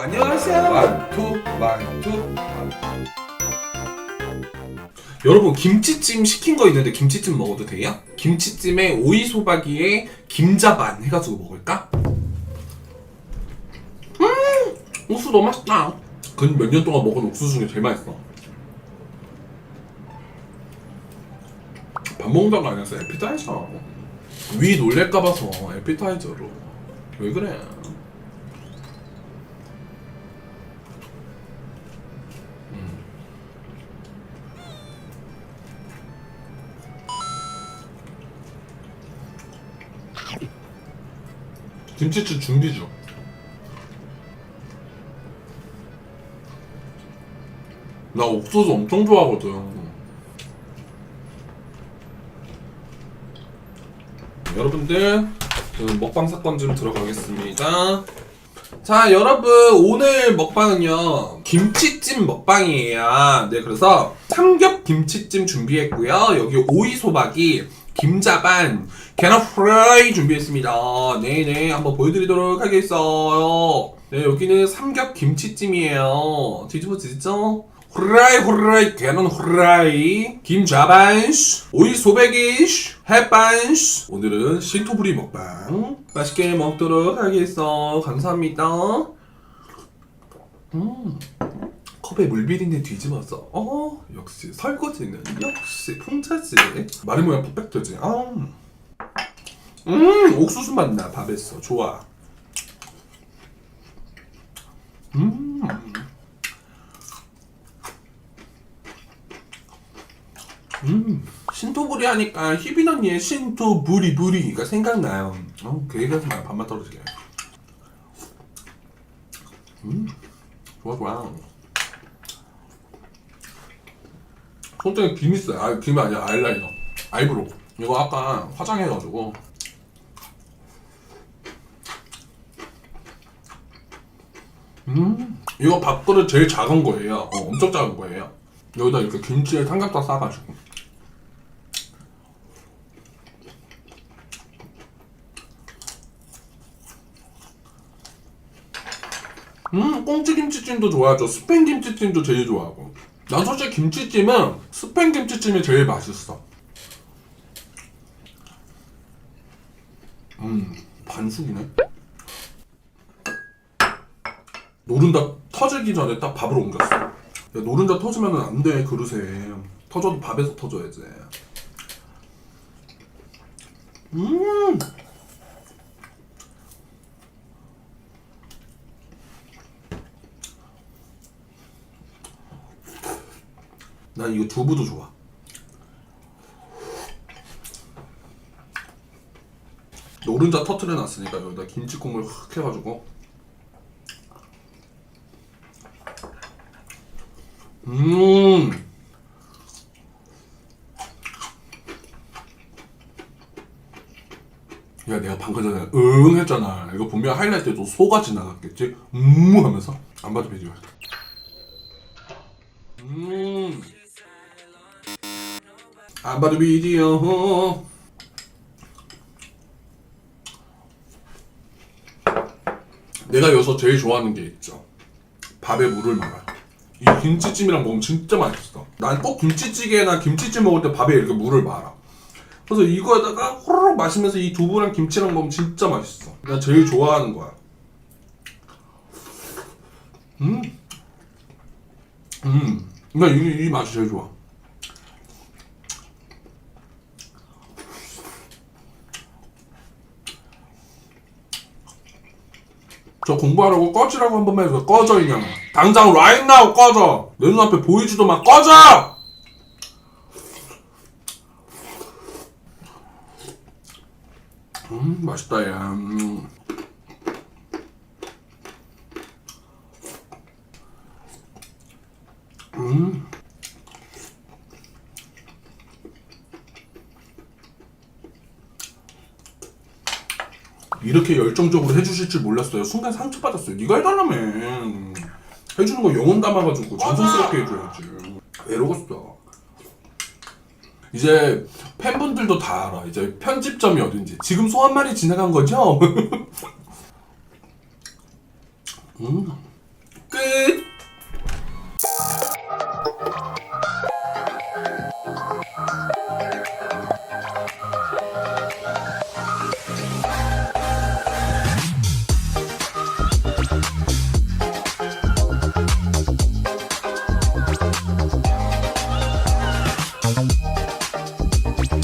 안녕하세요. 완투. 여러분 김치찜 시킨 거 있는데 김치찜 먹어도 돼요? 김치찜에 오이 소박이에 김자반 해가지고 먹을까? 음, 옥수수 너무 맛있다. 근 몇 년 동안 먹은 옥수수 중에 제일 맛있어. 밥 먹는다고 아니었어 에피타이저. 위 놀랄까 봐서 에피타이저로. 왜 그래? 김치찜 준비 중. 나 옥수수 엄청 좋아하거든. 여러분들 그 먹방 사건 좀 들어가겠습니다. 자 여러분 오늘 먹방은요 김치찜 먹방이에요. 네 그래서 삼겹 김치찜 준비했고요. 여기 오이 소박이 김자반. 계란 프라이 준비했습니다. 네네 한번 보여드리도록 하겠어요. 네 여기는 삼겹 김치찜이에요. 뒤집어지죠? 후라이 후라이 계란 후라이 김자반스 오이 소백이스 햇반스 오늘은 신토부리 먹방 맛있게 먹도록 하겠어. 감사합니다. 음 컵에 물 비린내 뒤집어서. 어 역시 설거지는 역시 풍자지 마리 모양 퍼펙트지 아. 음 옥수수 맛나 밥에서 좋아 음 음, 신토부리 하니까 희빈 언니의 신토부리 부리가 생각나요. 어, 그 얘기하지 마요. 밥만 떨어지게. 음, 좋아, 좋아. 손등에 김 있어요. 아, 김이 아니야. 아이라이너. 아이브로우. 이거 아까 화장해가지고. 음, 이거 밥그릇 제일 작은 거예요. 어, 엄청 작은 거예요. 여기다 이렇게 김치에 삼겹살 싸가지고. 음, 꽁치 김치찜도 좋아하죠. 스팸 김치찜도 제일 좋아하고. 난 솔직히 김치찜은 스팸 김치찜이 제일 맛있어. 음, 반숙이네. 노른자 터지기 전에 딱 밥으로 옮겼어. 야, 노른자 터지면 안 돼, 그릇에. 터져도 밥에서 터져야지. 음! 난 이거 두부도 좋아. 노른자 터트려 놨으니까 여기다 김치 국물 확 해가지고. 음. 야 내가 방금 전에 응 했잖아. 이거 분명 하이라이트에도 소가 지나갔겠지? 음 하면서 안 봐도 비디오. 음. 안 봐도 비디오. 내가 여기서 제일 좋아하는 게 있죠. 밥에 물을 말아. 이 김치찜이랑 먹으면 진짜 맛있어. 난 꼭 김치찌개나 김치찜 먹을 때 밥에 이렇게 물을 말아. 그래서 이거에다가 호로록 마시면서 이 두부랑 김치랑 먹으면 진짜 맛있어. 난 제일 좋아하는 거야. 음. 음. 나 이, 이 맛이 제일 좋아. 저 공부하라고 꺼지라고 한 번만 해줘. 꺼져, 이냥. 당장 right now 꺼져! 내 눈앞에 보이지도 마. 꺼져! 음, 맛있다, 야. 음. 음. 이렇게 열정적으로 해주실 줄 몰랐어요. 순간 상처받았어요. 네가 해달라며. 해주는 거 영혼 담아가지고 정성스럽게 해줘야지. 외로웠어. 이제 팬분들도 다 알아. 이제 편집점이 어딘지. 지금 소 한 마리 지나간 거죠? 음. 끝.